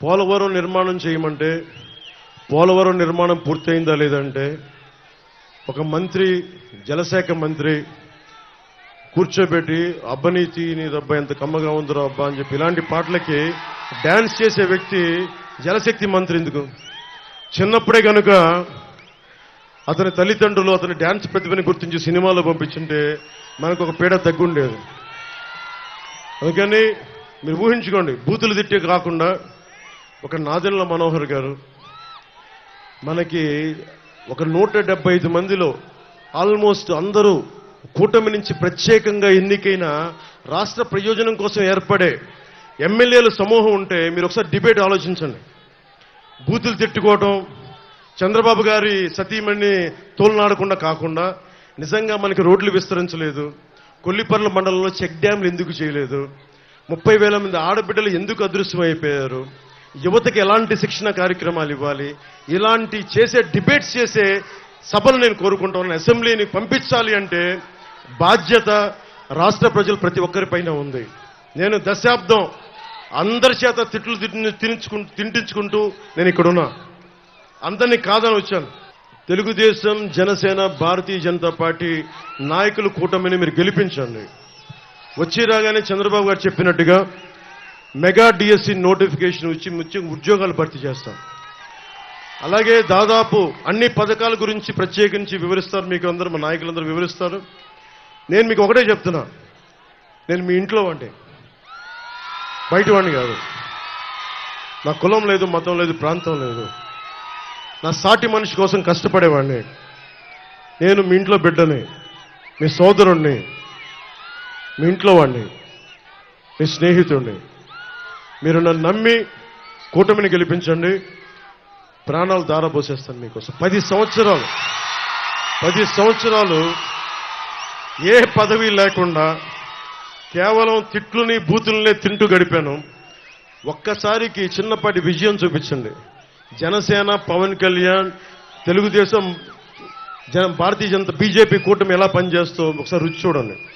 పోలవరం నిర్మాణం చేయమంటే పోలవరం నిర్మాణం పూర్తయిందా లేదంటే ఒక మంత్రి జలశాఖ మంత్రి కూర్చోబెట్టి అబ్బనీతి నీ దెబ్బ ఎంత కమ్మగా ఉందిరా అబ్బా అని చెప్పి ఇలాంటి పాటలకి డ్యాన్స్ చేసే వ్యక్తి జలశక్తి మంత్రి ఎందుకు? చిన్నప్పుడే కనుక అతని తల్లిదండ్రులు అతని డ్యాన్స్ ప్రతిభని గుర్తించి సినిమాలో పంపించుంటే మనకు ఒక పీడ తగ్గుండేది అందుకని మీరు ఊహించుకోండి బూతులు తిట్టే కాకుండా ఒక నాదెళ్ళ మనోహర్ గారు మనకి ఒక నూట డెబ్బై ఐదు మందిలో ఆల్మోస్ట్ అందరూ కూటమి నుంచి ప్రత్యేకంగా ఎన్నికైన రాష్ట్ర ప్రయోజనం కోసం ఏర్పడే ఎమ్మెల్యేల సమూహం ఉంటే మీరు ఒకసారి డిబేట్ ఆలోచించండి. బూతులు తిట్టుకోవటం చంద్రబాబు గారి సతీమణిని తోలునాడకుండా కాకుండా నిజంగా మనకి రోడ్లు విస్తరించలేదు కొల్లిపర్ల మండలంలో చెక్ డ్యాంలు ఎందుకు చేయలేదు ముప్పై వేల మంది ఆడబిడ్డలు ఎందుకు అదృశ్యమైపోయారు అయిపోయారు యువతకి ఎలాంటి శిక్షణ కార్యక్రమాలు ఇవ్వాలి? ఇలాంటి చేసే డిబేట్స్ చేసే సభలు నేను కోరుకుంటాను అసెంబ్లీని పంపించాలి అంటే బాధ్యత రాష్ట్ర ప్రజలు ప్రతి ఒక్కరిపైన ఉంది. నేను దశాబ్దం అందరి చేత తిట్లు తిని- తింటించుకుంటూ నేను ఇక్కడున్నా అందరినీ కాదని వచ్చాను. తెలుగుదేశం జనసేన భారతీయ జనతా పార్టీ నాయకులు కూటమిని మీరు గెలిపించండి. వచ్చి రాగానే చంద్రబాబు గారు చెప్పినట్టుగా మెగా డిఎస్సి నోటిఫికేషన్ ఇచ్చి ముఖ్యంగా ఉద్యోగాలు భర్తీ చేస్తాం. అలాగే దాదాపు అన్ని పథకాల గురించి ప్రత్యేకించి వివరిస్తారు. మీకు అందరూ మా నాయకులందరూ వివరిస్తారు. నేను మీకు ఒకటే చెప్తున్నా. నేను మీ ఇంట్లో అంటే బయట వాడిని కాదు. నా కులం లేదు మతం లేదు ప్రాంతం లేదు. నా సాటి మనిషి కోసం కష్టపడేవాడిని. నేను మీ ఇంట్లో బిడ్డని మీ సోదరుణ్ణి మీ ఇంట్లో వాడిని మీ స్నేహితుడిని. మీరు నన్ను నమ్మి కూటమిని గెలిపించండి. ప్రాణాలు దారపోసేస్తాను మీకోసం. పది సంవత్సరాలు పది సంవత్సరాలు ఏ పదవి లేకుండా కేవలం తిట్లుని బూతులనే తింటూ గడిపాను. ఒక్కసారికి చిన్నపాటి విజయం చూపించండి. జనసేన పవన్ కళ్యాణ్ తెలుగుదేశం జన భారతీయ జనతా బీజేపీ కూటమి ఎలా పనిచేస్తూ ఒకసారి రుచి చూడండి.